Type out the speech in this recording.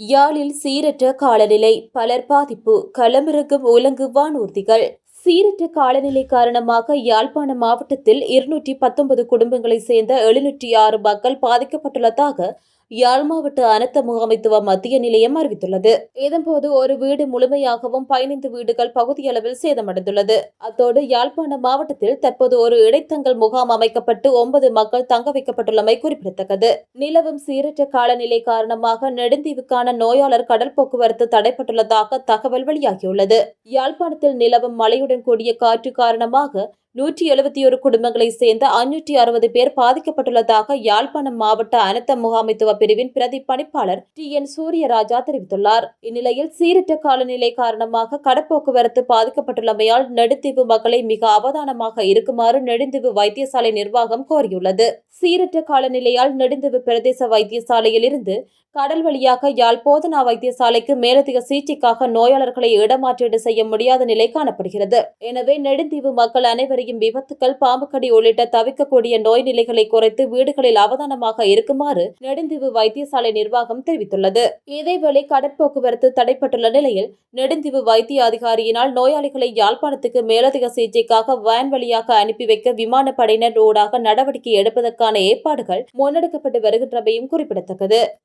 யாழில் சீரற்ற காலநிலை பலர் பாதிப்பு களமிறங்கும் உலங்கு வானூர்திகள். சீரற்ற காலநிலை காரணமாக யாழ்ப்பாண மாவட்டத்தில் இருநூற்றி பத்தொன்பது குடும்பங்களைச் சேர்ந்த எழுநூற்றி ஆறு மக்கள் பாதிக்கப்பட்டுள்ளதாக யாழ் மாவட்ட அனர்த்த முகாமைத்துவ மத்திய நிலையம் அறிவித்துள்ளது. இதன்போது ஒரு வீடு முழுமையாகவும் பதினைந்து வீடுகள் பகுதியளவில் சேதமடைந்துள்ளது. அத்தோடு யாழ்ப்பாண மாவட்டத்தில் தற்போது ஒரு இடைத்தங்கல் முகாம் அமைக்கப்பட்டு ஒன்பது மக்கள் தங்க வைக்கப்பட்டுள்ளமை குறிப்பிடத்தக்கது. நிலவும் சீரற்ற காலநிலை காரணமாக நெடுந்தீவுக்கான நோயாளர் கடல் போக்குவரத்து தடைப்பட்டுள்ளதாக தகவல் வெளியாகியுள்ளது. யாழ்ப்பாணத்தில் நிலவும் மழையுடன் கூடிய காற்று காரணமாக நூற்றி எழுபத்தி ஒரு குடும்பங்களைச் சேர்ந்த அஞ்சூற்றி அறுபது பேர் பாதிக்கப்பட்டுள்ளதாக யாழ்ப்பாணம் மாவட்ட அனர்த்த முகாமைத்துவ பிரிவின் பிரதி பணிப்பாளர் டி என் சூரியராஜா தெரிவித்துள்ளார். இந்நிலையில் சீரற்ற காலநிலை காரணமாக கடப்போக்குவரத்து பாதிக்கப்பட்டுள்ளமையால் நெடுந்தீவு மக்களை மிக அவதானமாக இருக்குமாறு நெடுந்தீவு வைத்தியசாலை நிர்வாகம் கோரியுள்ளது. சீரற்ற காலநிலையால் நெடுந்தீவு பிரதேச வைத்தியசாலையில் இருந்து கடல் வழியாக யாழ் போதனா வைத்தியசாலைக்கு மேலதிக சிகிச்சைக்காக நோயாளர்களை இடமாற்றீடு செய்ய முடியாத நிலை காணப்படுகிறது. எனவே நெடுந்தீவு மக்கள் அனைவரையும் விபத்துக்கள் பாம்புக்கடி உள்ளிட்ட தவிக்கக்கூடிய நோய் நிலைகளை குறைத்து வீடுகளில் அவதானமாக இருக்குமாறு நெடுந்தீவு வைத்தியசாலை நிர்வாகம் தெரிவித்துள்ளது. இதேவேளை கடற்போக்குவரத்து தடைப்பட்டுள்ள நிலையில் நெடுந்தீவு வைத்திய அதிகாரியினால் நோயாளிகளை யாழ்ப்பாணத்துக்கு மேலதிக சிகிச்சைக்காக வேன் வழியாக அனுப்பி வைக்க விமானப்படையினர் ஊடாக நடவடிக்கை எடுப்பதற்கான ஏற்பாடுகள் முன்னெடுக்கப்பட்டு வருகின்றமையும் குறிப்பிடத்தக்கது.